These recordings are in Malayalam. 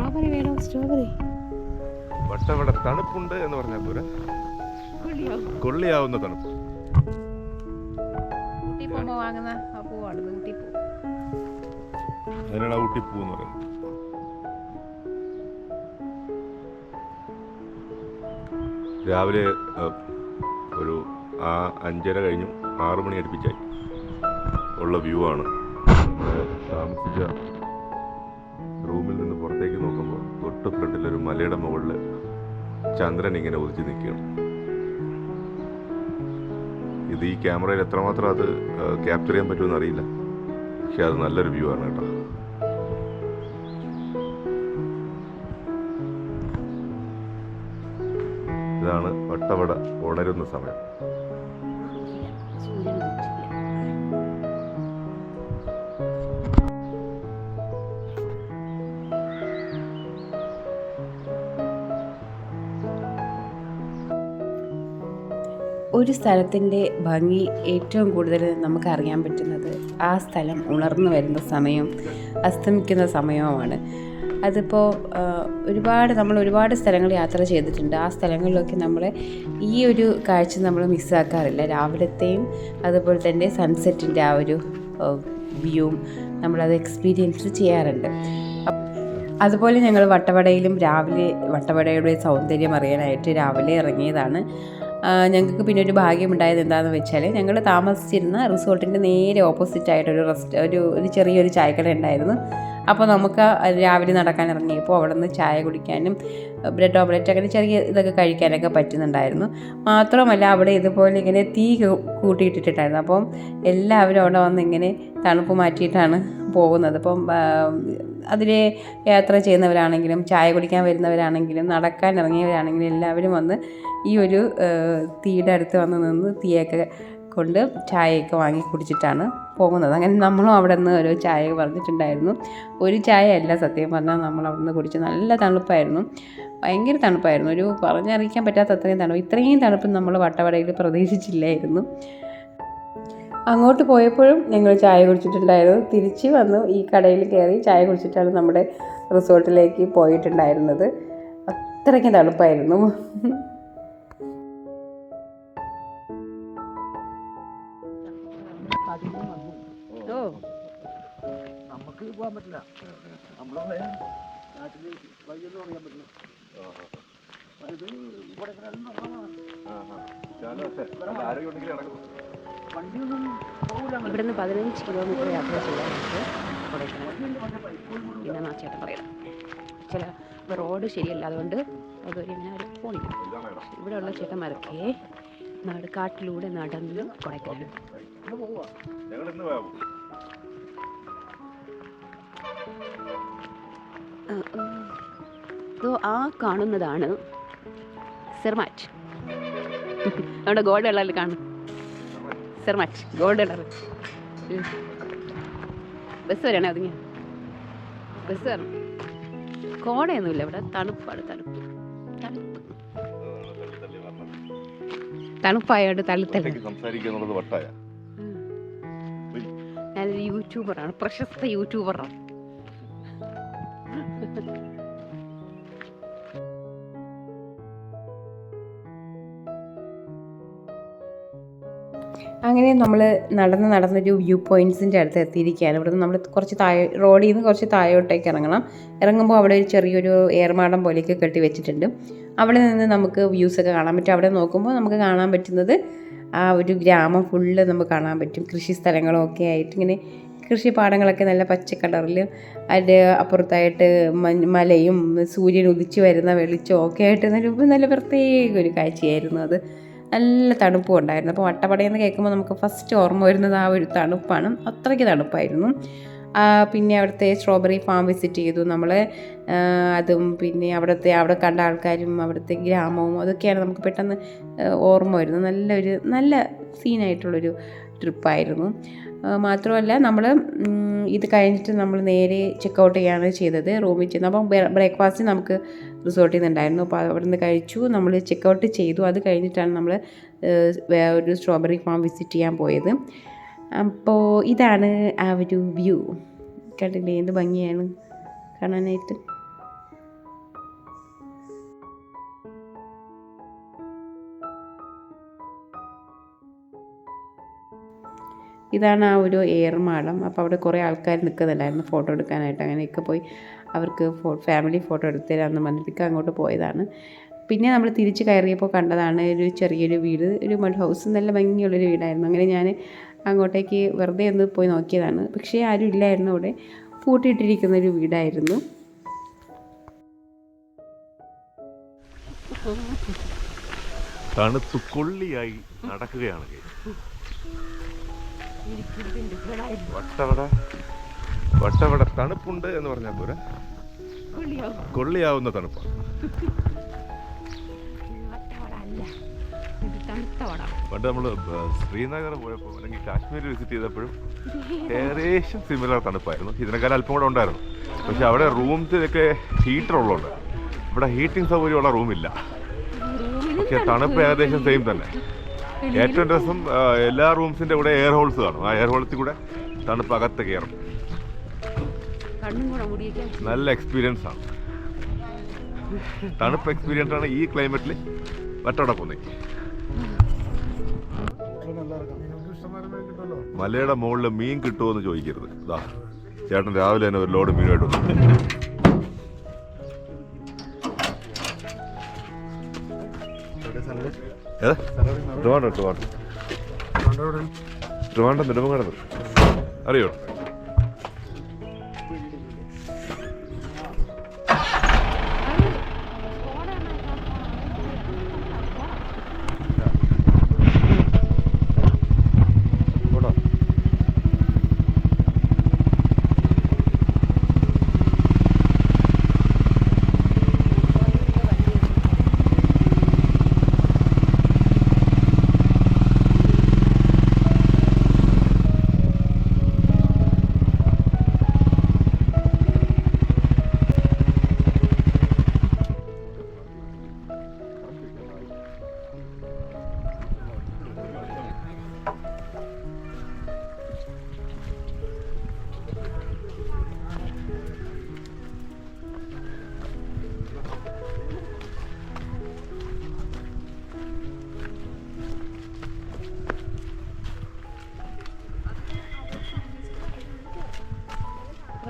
സ്ട്രോബെറി വേണോ? സ്ട്രോബെറി വട്ടവട തണുപ്പുണ്ട് എന്ന് പറഞ്ഞാൽ പോരാ. കൊള്ളിയാവുന്ന തണുപ്പ്. ഊട്ടി പോകുമ്പോൾ വാങ്ങുന്ന ആ പൂവാണ്. ഊട്ടി പൂ. അതിനാണ് ഊട്ടിപ്പൂ എന്ന് പറയുന്നത്. രാവിലെ ഒരു ആ അഞ്ചര കഴിഞ്ഞു ആറു മണി അടുപ്പിച്ചായി. ഉള്ള വ്യൂ ആണ്. താമസിച്ച തൊട്ട് ഫ്രണ്ടിൽ ഒരു മലയുടെ മുകളിൽ ചന്ദ്രൻ ഇങ്ങനെ ഉദിച്ച് നിൽക്കുകയാണ്. ഇത് ഈ ക്യാമറയിൽ എത്രമാത്രം അത് ക്യാപ്ചർ ചെയ്യാൻ പറ്റുമെന്ന് അറിയില്ല. പക്ഷെ അത് നല്ലൊരു വ്യൂ ആണ് കേട്ടോ. ഇതാണ് വട്ടവട ഉണരുന്ന സമയം. ഒരു സ്ഥലത്തിന്റെ ഭംഗി ഏറ്റവും കൂടുതൽ നമുക്ക് അറിയാൻ പറ്റുന്നത് ആ സ്ഥലം ഉണർന്നു വരുന്ന സമയം അസ്തമിക്കുന്ന സമയവുമാണ്. അതിപ്പോൾ ഒരുപാട് നമ്മൾ ഒരുപാട് സ്ഥലങ്ങൾ യാത്ര ചെയ്തിട്ടുണ്ട്. ആ സ്ഥലങ്ങളിലൊക്കെ നമ്മൾ ഈ ഒരു കാഴ്ച നമ്മൾ മിസ്സാക്കാറില്ല. രാവിലത്തെയും അതുപോലെ തന്നെ സൺസെറ്റിന്റെ ആ ഒരു വ്യൂവും നമ്മളത് എക്സ്പീരിയൻസ് ചെയ്യാറുണ്ട്. അതുപോലെ ഞങ്ങൾ വട്ടവടയിലും രാവിലെ വട്ടവടയുടെ സൗന്ദര്യം അറിയാനായിട്ട് രാവിലെ ഇറങ്ങിയതാണ്. ഞങ്ങൾക്ക് പിന്നെ ഒരു ഭാഗ്യമുണ്ടായത് എന്താണെന്ന് വെച്ചാൽ ഞങ്ങൾ താമസിച്ചിരുന്ന റിസോർട്ടിന്റെ നേരെ ഓപ്പോസിറ്റ് ആയിട്ടൊരു റെസ്റ്റ് ഒരു ഒരു ചെറിയൊരു ചായക്കട ഉണ്ടായിരുന്നു. അപ്പോൾ നമുക്ക് രാവിലെ നടക്കാൻ ഇറങ്ങിയപ്പോൾ അവിടെ നിന്ന് ചായ കുടിക്കാനും ബ്രെഡ് ഓംലെറ്റ് അങ്ങനെ ചെറിയ ഇതൊക്കെ കഴിക്കാനൊക്കെ പറ്റുന്നുണ്ടായിരുന്നു. മാത്രമല്ല അവിടെ ഇതുപോലെ ഇങ്ങനെ തീ കൂട്ടിയിട്ടിട്ടുണ്ടായിരുന്നു അപ്പം എല്ലാവരും അവിടെ വന്ന് ഇങ്ങനെ തണുപ്പ് മാറ്റിയിട്ടാണ് പോകുന്നത്. അപ്പം അതിൽ യാത്ര ചെയ്യുന്നവരാണെങ്കിലും ചായ കുടിക്കാൻ വരുന്നവരാണെങ്കിലും നടക്കാൻ ഇറങ്ങിയവരാണെങ്കിലും എല്ലാവരും വന്ന് ഈ ഒരു തീയുടെ അടുത്ത് വന്ന് നിന്ന് തീയൊക്കെ കൊണ്ട് ചായയൊക്കെ വാങ്ങി കുടിച്ചിട്ടാണ് പോകുന്നത്. അങ്ങനെ നമ്മളും അവിടെ നിന്ന് ഒരു ചായ പറഞ്ഞിട്ടുണ്ടായിരുന്നു. ഒരു ചായ അല്ല സത്യം പറഞ്ഞാൽ നമ്മൾ അവിടെ നിന്ന് കുടിച്ച് നല്ല തണുപ്പായിരുന്നു. ഭയങ്കര തണുപ്പായിരുന്നു. ഒരു പറഞ്ഞറിയിക്കാൻ പറ്റാത്ത അത്രയും തണുപ്പ്. ഇത്രയും തണുപ്പ് നമ്മൾ വട്ടവടയിൽ പ്രതീക്ഷിച്ചില്ലായിരുന്നു. അങ്ങോട്ട് പോയപ്പോഴും ഞങ്ങൾ ചായ കുടിച്ചിട്ടുണ്ടായിരുന്നു തിരിച്ച് വന്നു ഈ കടയിൽ കയറി ചായ കുടിച്ചിട്ടാണ് നമ്മുടെ റിസോർട്ടിലേക്ക് പോയിട്ടുണ്ടായിരുന്നത് അത്രയ്ക്ക് തണുപ്പായിരുന്നു നമുക്ക് പോകാൻ പറ്റില്ല നമ്മളെ നാട്ടിൽ വഴിയൊന്നും അറിയാൻ പറ്റില്ല ഇത് ഇവിടെ ആരെങ്കിലും ഉണ്ടെങ്കിൽ നടന്നതാണ്. ഇവിടുന്ന് പതിനഞ്ച് കിലോമീറ്റർ യാത്ര ചെയ്യാനുണ്ട് കൊടൈക്കനാൽ. പിന്നെ ആ ചേട്ടൻ പറയാം ചില റോഡ് ശരിയല്ല അതുകൊണ്ട് അതുവരെ ഇങ്ങനെ അവർ പോണില്ല. ഇവിടെയുള്ള ചേട്ടന്മാരൊക്കെ നാട് കാട്ടിലൂടെ നടന്ന് കൊടൈക്കനാൽ. ഇതോ ആ കാണുന്നതാണ് സെർമാറ്റ്. നമ്മുടെ ഗോൾഡ് കളറിൽ കാണും മച്ച് ഗോൾഡ് കളർ. ബസ് വരണേ ഒതുങ്ങി ബസ് വരണം. കോടയൊന്നുമില്ല ഇവിടെ തണുപ്പാണ് തണുപ്പ്. തണുപ്പായോട് തണുപ്പായോണ്ട് തള്ളി തള്ളി. ഒറ്റയ്ക്ക് സംസാരിക്കുക എന്നുള്ളത് വട്ടായ ഞാനൊരു യൂട്യൂബറാണ് പ്രശസ്ത യൂട്യൂബറാണ് അങ്ങനെ നമ്മൾ നടന്ന് നടന്നൊരു വ്യൂ പോയിന്റ്സിന്റെ അടുത്ത് എത്തിയിരിക്കുകയാണ്. ഇവിടുന്ന് നമ്മൾ കുറച്ച് താഴെ റോഡിൽ നിന്ന് കുറച്ച് താഴോട്ടേക്ക് ഇറങ്ങണം. ഇറങ്ങുമ്പോൾ അവിടെ ഒരു ചെറിയൊരു ഏർമാടം പോലെയൊക്കെ കെട്ടി വെച്ചിട്ടുണ്ട്. അവിടെ നിന്ന് നമുക്ക് വ്യൂസൊക്കെ കാണാൻ പറ്റും. അവിടെ നോക്കുമ്പോൾ നമുക്ക് കാണാൻ പറ്റുന്നത് ആ ഒരു ഗ്രാമം ഫുള്ള് നമുക്ക് കാണാൻ പറ്റും. കൃഷി സ്ഥലങ്ങളൊക്കെ ആയിട്ട് ഇങ്ങനെ കൃഷിപ്പാടങ്ങളൊക്കെ നല്ല പച്ച കളറിൽ അതിന്റെ അപ്പുറത്തായിട്ട് മലയും സൂര്യൻ ഉദിച്ചു വരുന്ന വെളിച്ചവും ഒക്കെ ആയിട്ട് നല്ല പ്രത്യേക ഒരു കാഴ്ചയായിരുന്നു അത്. നല്ല തണുപ്പും ഉണ്ടായിരുന്നു. അപ്പോൾ വട്ടപ്പടയെന്ന് കേൾക്കുമ്പോൾ നമുക്ക് ഫസ്റ്റ് ഓർമ്മ വരുന്നത് ആ ഒരു തണുപ്പാണ്. അത്രയ്ക്ക് തണുപ്പായിരുന്നു. പിന്നെ അവിടുത്തെ സ്ട്രോബെറി ഫാം വിസിറ്റ് ചെയ്തു നമ്മൾ അതും പിന്നെ അവിടുത്തെ അവിടെ കണ്ട ആൾക്കാരും അവിടുത്തെ ഗ്രാമവും അതൊക്കെയാണ് നമുക്ക് പെട്ടെന്ന് ഓർമ്മ വരുന്നത്. നല്ലൊരു നല്ല സീനായിട്ടുള്ളൊരു ട്രിപ്പായിരുന്നു മാത്രമല്ല നമ്മൾ ഇത് കഴിഞ്ഞിട്ട് നമ്മൾ നേരെ ചെക്കൗട്ട് ചെയ്യാണ് ചെയ്തത് റൂമിൽ ചെന്ന്. അപ്പം ബ്രേക്ക്ഫാസ്റ്റ് നമുക്ക് റിസോർട്ടിൽ നിന്നുണ്ടായിരുന്നു അപ്പോൾ അവിടെ നിന്ന് കഴിച്ചു. നമ്മൾ ചെക്ക് ഔട്ട് ചെയ്തു. അത് കഴിഞ്ഞിട്ടാണ് നമ്മൾ ഒരു സ്ട്രോബെറി ഫാം വിസിറ്റ് ചെയ്യാൻ പോയത്. അപ്പോൾ ഇതാണ് ആ ഒരു വ്യൂ. കണ്ടില്ലേ? എന്ത് ഭംഗിയാണ് കാണാനായിട്ട്. ഇതാണ് ആ ഒരു ഏർമാടം അപ്പോൾ അവിടെ കുറേ ആൾക്കാർ നിൽക്കുന്നുണ്ടായിരുന്നു ഫോട്ടോ എടുക്കാനായിട്ട്. അങ്ങനെയൊക്കെ പോയി. അവർക്ക് ഫോ ഫാമിലി ഫോട്ടോ എടുത്തരാമെന്ന് പറഞ്ഞിട്ട് അങ്ങോട്ട് പോയതാണ്. പിന്നെ നമ്മൾ തിരിച്ച് കയറിയപ്പോൾ കണ്ടതാണ് ഒരു ചെറിയൊരു വീട് ഒരു മഡ് ഹൗസ് നല്ല ഭംഗിയുള്ളൊരു വീടായിരുന്നു. അങ്ങനെ ഞാൻ അങ്ങോട്ടേക്ക് വെറുതെ ഒന്ന് പോയി നോക്കിയതാണ്. പക്ഷേ ആരും ഇല്ലായിരുന്നു അവിടെ. പൂട്ടിയിട്ടിരിക്കുന്ന ഒരു വീടായിരുന്നു. തണുത്തു കൊള്ളിയായി നടക്കുകയാണ്. guys. വട്ടവട തണുപ്പുണ്ട് എന്ന് പറഞ്ഞാൽ പോരാ? കൊള്ളിയാവുന്ന തണുപ്പാണ് പണ്ട് നമ്മൾ ശ്രീനഗർ പോയപ്പോൾ അല്ലെങ്കിൽ കാശ്മീർ വിസിറ്റ് ചെയ്തപ്പോഴും ഏകദേശം സിമിലർ തണുപ്പായിരുന്നു. ഇതിനേക്കാൾ അല്പം കൂടെ ഉണ്ടായിരുന്നു. പക്ഷെ അവിടെ റൂംസിലൊക്കെ ഹീറ്റർ ഉള്ളതുകൊണ്ട്. ഇവിടെ ഹീറ്റിംഗ് സൗകര്യമുള്ള റൂമില്ല പക്ഷെ തണുപ്പ് ഏകദേശം സെയിം തന്നെ. ഏറ്റവും രസം എല്ലാ റൂംസിന്റെ കൂടെ എയർ ഹോൾസ് കാണും. ആ എയർ ഹോൾസിൽ കൂടെ തണുപ്പ് അകത്ത് കയറും. നല്ല എക്സ്പീരിയൻസ് ആണ് തണുപ്പ് എക്സ്പീരിയൻസ് ആണ് ഈ ക്ലൈമറ്റിൽ വട്ടോടെ പോകുന്നത് മലയുടെ മുകളിൽ മീൻ കിട്ടുമോ എന്ന് ചോദിക്കരുത്. ഇതാ ചേട്ടൻ രാവിലെ തന്നെ ഒരു ലോഡ് മീനുമായിട്ട് വന്നു. ട്രിവാൻഡ്രം ട്രിവാൻഡ്രം. ട്രിവാൻഡ്രം നെടുമങ്ങാടത്ത് അറിയോ?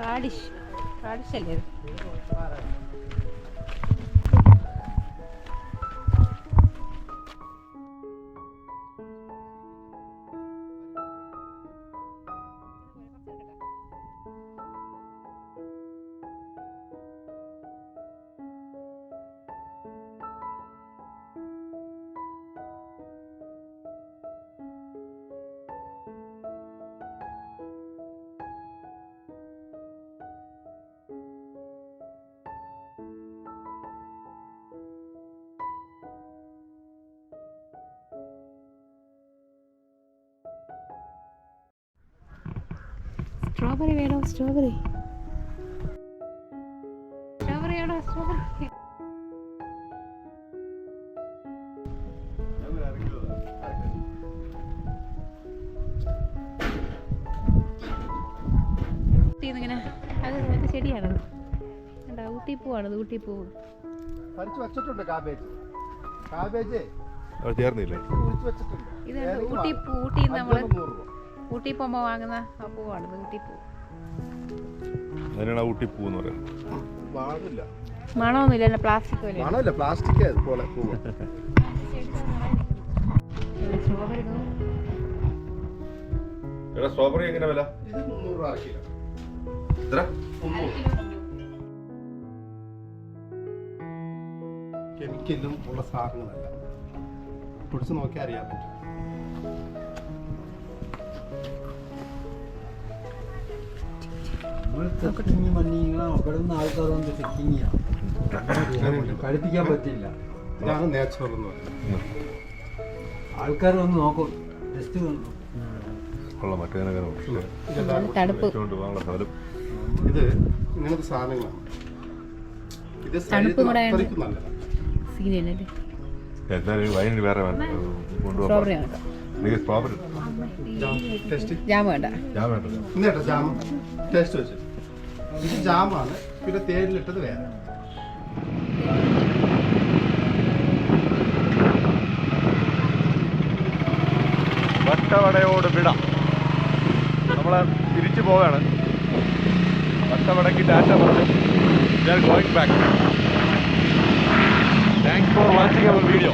റാഡിഷ് റാഡിഷ് അല്ലേ? സ്ട്രോബെറി വേണോ? സ്ട്രോബെറി സ്ട്രോബെറി വേണോ? സ്ട്രോബെറി ഇങ്ങനെ അത് അത് ചെടിയാണത്. കണ്ടോ ഊട്ടിപ്പൂവാണത് ഊട്ടിപ്പൂവ് പറിച്ചു വെച്ചിട്ടുണ്ട് കാബേജ്. കാബേജ് ചേർന്നില്ലേ? ഊട്ടിപ്പൂ ഊട്ടിയിൽ നിന്ന് നമ്മൾ ഊട്ടി പോകുമ്പോൾ വാങ്ങുന്ന ആ പൂവാണ്. ഊട്ടിപ്പൂ അതിനാണ് ഊട്ടി പൂ എന്ന് പറയുന്നത് മണമൊന്നുമില്ല പ്ലാസ്റ്റിക് പോലെ മണമില്ല പ്ലാസ്റ്റിക് പോലെ പൂവ്. സ്ട്രോബെറി എങ്ങനെ വില? എത്ര? കെമിക്കലും ഉള്ള സാധനങ്ങളല്ല. കുടിച്ച് നോക്കിയാൽ അറിയാൻ പറ്റും. ചെക്കിങ് മണ്ണിങ്ങനെ അവിടെ നിന്ന് ആൾക്കാർ വന്ന് ചെക്കിങ് ചെയ്യാം കളിപ്പിക്കാൻ പറ്റില്ല. ഇതാണ് നേച്ചർ എന്ന് പറയുന്നത്. ആൾക്കാർ വന്ന് നോക്കും. ജസ്റ്റ് ഇത് ഇങ്ങനത്തെ സാധനങ്ങളാണ്. ഇത് അത്രയ്ക്കും നല്ലതാണ്. എന്തായാലും വേറെ വേണ്ട. കൊണ്ടുപോകാം വേണ്ട. സ്ട്രോബെറി ടെസ്റ്റ് ജാം വേണ്ട. ജാം. ടേസ്റ്റ് വെച്ച്. ഇത് ജാമാണ്. പിന്നെ തേനിലിട്ടത് വേറെ. വട്ടവടയോട് വിട. നമ്മൾ തിരിച്ചു പോവുകയാണ് വട്ടവടയ്ക്ക് ടാറ്റ പറഞ്ഞു. Going back thanks for watching our video